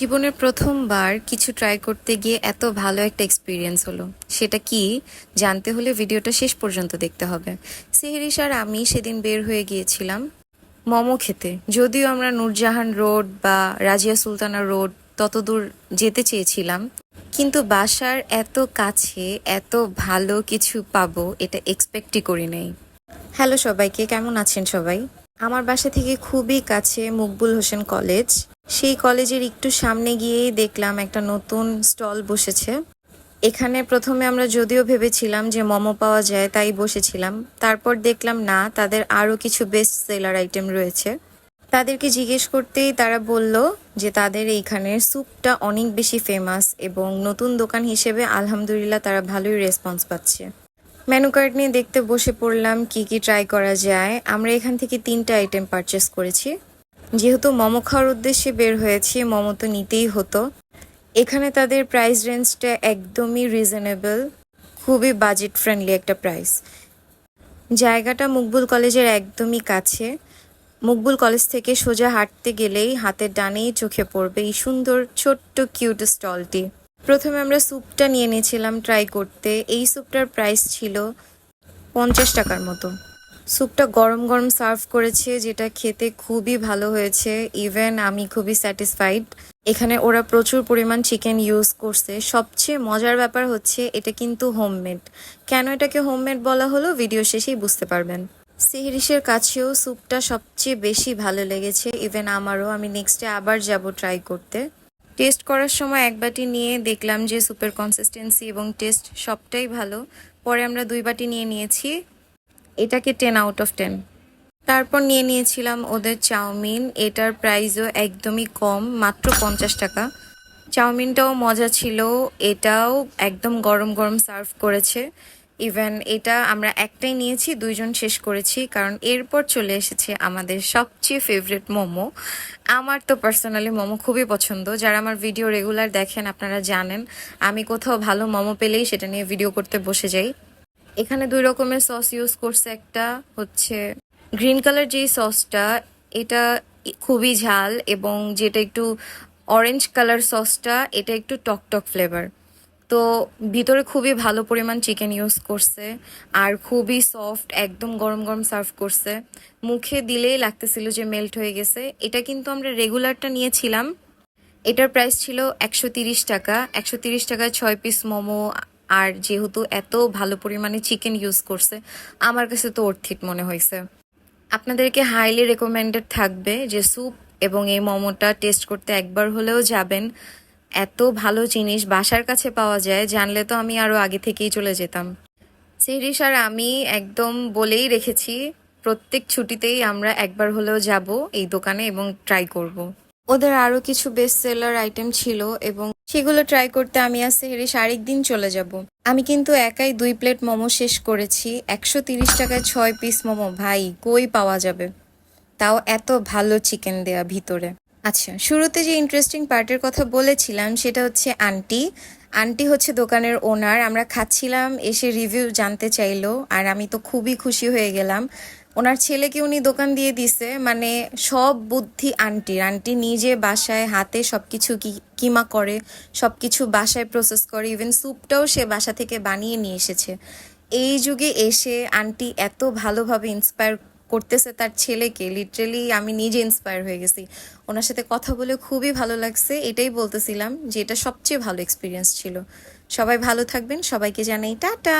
জীবনের প্রথমবার কিছু ট্রাই করতে গিয়ে এত ভালো একটা এক্সপিরিয়েন্স হলো। সেটা কি? জানতে হলে ভিডিওটা শেষ পর্যন্ত দেখতে হবে। সেহরিস আর আমি সেদিন বের হয়ে গিয়েছিলাম মোমো খেতে। যদিও আমরা নূরজাহান রোড বা রাজিয়া সুলতানা রোড ততদূর যেতে চেয়েছিলাম, কিন্তু বাসার এত কাছে এত ভালো কিছু পাবো এটা এক্সপেক্টই করি নাই। হ্যালো সবাইকে, কেমন আছেন সবাই? আমার বাসা থেকে খুবই কাছে মকবুল হোসেন কলেজ সেই কলেজের একটু সামনে গিয়েই দেখলাম একটা নতুন স্টল বসেছে। এখানে প্রথমে আমরা যদিও ভেবেছিলাম যে মোমো পাওয়া যায়, তাই বসেছিলাম। তারপর দেখলাম, না, তাদের আরও কিছু বেস্ট সেলার আইটেম রয়েছে। তাদেরকে জিজ্ঞেস করতেই তারা বলল যে তাদের এইখানের স্যুপটা অনেক বেশি ফেমাস এবং নতুন দোকান হিসেবে আলহামদুলিল্লাহ তারা ভালোই রেসপন্স পাচ্ছে। মেনু কার্ড নিয়ে দেখতে বসে পড়লাম, কি কি ট্রাই করা যায়। আমরা এখান থেকে তিনটা আইটেম পারচেস করেছি। যেহেতু মোমো খাওয়ার উদ্দেশ্যে বের হয়েছি, মোমো তো নিতেই হতো। এখানে তাদের প্রাইস রেঞ্জটা একদমই রিজনেবল খুবই বাজেট ফ্রেন্ডলি একটা প্রাইস জায়গাটা মুকবুল কলেজের একদমই কাছে। মুকবুল কলেজ থেকে সোজা হাঁটতে গেলেই হাতের ডানেই চোখে পড়বে এই সুন্দর ছোট্ট কিউট স্টলটি প্রথমে আমরা স্যুপটা নিয়ে নিয়েছিলাম ট্রাই করতে। এই স্যুপটার প্রাইস ছিল পঞ্চাশ টাকার মতো। স্যুপটা গরম গরম সার্ভ করেছে, যেটা খেতে খুবই ভালো হয়েছে। ইভেন আমি খুবই স্যাটিসফাইড এখানে ওরা প্রচুর পরিমাণ চিকেন ইউজ করছে। সবচেয়ে মজার ব্যাপার হচ্ছে, এটা কিন্তু হোমমেড কেন এটাকে হোমমেড বলা হলো? ভিডিও শেষেই বুঝতে পারবেন। সিহরিশের কাছেও স্যুপটা সবচেয়ে বেশি ভালো লেগেছে। ইভেন আমারও, আমি নেক্সটে আবার যাব ট্রাই করতে। টেস্ট করার সময় এক বাটি নিয়ে দেখলাম যে, স্যুপের কনসিস্টেন্সি এবং টেস্ট সবটাই ভালো। পরে আমরা দুই বাটি নিয়ে নিয়েছি। এটাকে টেন আউট অফ টেন তারপর নিয়ে নিয়েছিলাম ওদের চাউমিন। এটার প্রাইসও একদমই কম, মাত্র পঞ্চাশ টাকা। চাউমিনটাও মজা ছিল, এটাও একদম গরম গরম সার্ভ করেছে। ইভেন এটা আমরা একটাই নিয়েছি, দুইজন শেষ করেছি, কারণ এরপর চলে এসেছে আমাদের সবচেয়ে ফেভারিট মোমো। আমার তো পার্সোনালি মোমো খুবই পছন্দ। যারা আমার ভিডিও রেগুলার দেখেন, আপনারা জানেন, আমি কোথাও ভালো মোমো পেলেই সেটা নিয়ে ভিডিও করতে বসে যাই। এখানে দুই রকমের সস ইউজ করছে। একটা হচ্ছে গ্রিন কালার যেই সসটা, এটা খুবই ঝাল এবং যেটা একটু অরেঞ্জ কালার সসটা, এটা একটু টক টক ফ্লেভার তো ভিতরে খুবই ভালো পরিমাণ চিকেন ইউজ করছে আর খুবই সফট একদম গরম গরম সার্ভ করছে। মুখে দিলেই লাগতেছিল যে মেল্ট হয়ে গেছে। এটা কিন্তু আমরা রেগুলারটা নিয়েছিলাম। এটার প্রাইস ছিল একশো টাকা। একশো টাকায় ছয় পিস মোমো আর যেহেতু এত ভালো পরিমাণে চিকেন ইউজ করছে, আমার কাছে তো অর্থিত মনে হয়েছে। আপনাদেরকে হাইলি রেকমেন্ডেড থাকবে যে স্যুপ এবং এই মোমোটা টেস্ট করতে একবার হলেও যাবেন। এত ভালো জিনিস বাসার কাছে পাওয়া যায়, জানলে তো আমি আরও আগে থেকেই চলে যেতাম। সিরিস আর আমি একদম বলেই রেখেছি, প্রত্যেক ছুটিতেই আমরা একবার হলেও যাব এই দোকানে এবং ট্রাই করব। ওদের আরও কিছু বেস্ট সেলার আইটেম ছিল এবং সেগুলো ট্রাই করতে আমি আর সেহরিস আরেকদিন চলে যাব। আমি কিন্তু একাই দুই প্লেট মোমো শেষ করেছি। একশো তিরিশ টাকায় ছয় পিস মোমো, ভাই, কই পাওয়া যাবে? তাও এত ভালো চিকেন দেয়া ভিতরে। আচ্ছা শুরুতে যে ইন্টারেস্টিং পার্টের কথা বলেছিলাম সেটা হচ্ছে আন্টি আন্টি হচ্ছে দোকানের ওনার আমরা খাচ্ছিলাম, এসে রিভিউ জানতে চাইলো, আর আমি তো খুবই খুশি হয়ে গেলাম। ওনার ছেলেকে উনি দোকান দিয়ে দিছে মানে সব বুদ্ধি আন্টির আন্টি নিজে বাসায় হাতে সব কিছু কিমা করে সব কিছু বাসায় প্রসেস করে ইভেন স্যুপটাও সে বাসা থেকে বানিয়ে নিয়ে এসেছে। এই যুগে এসে আন্টি এত ভালোভাবে ইন্সপায়ার করতেছে তার ছেলেকে লিটারেলি আমি নিজে ইন্সপায়ার হয়ে গেছি। ওনার সাথে কথা বলে খুবই ভালো লাগছে, এটাই বলতেছিলাম যে এটা সবচেয়ে ভালো এক্সপিরিয়েন্স ছিল। সবাই ভালো থাকবেন, সবাইকে জানাই টাটা।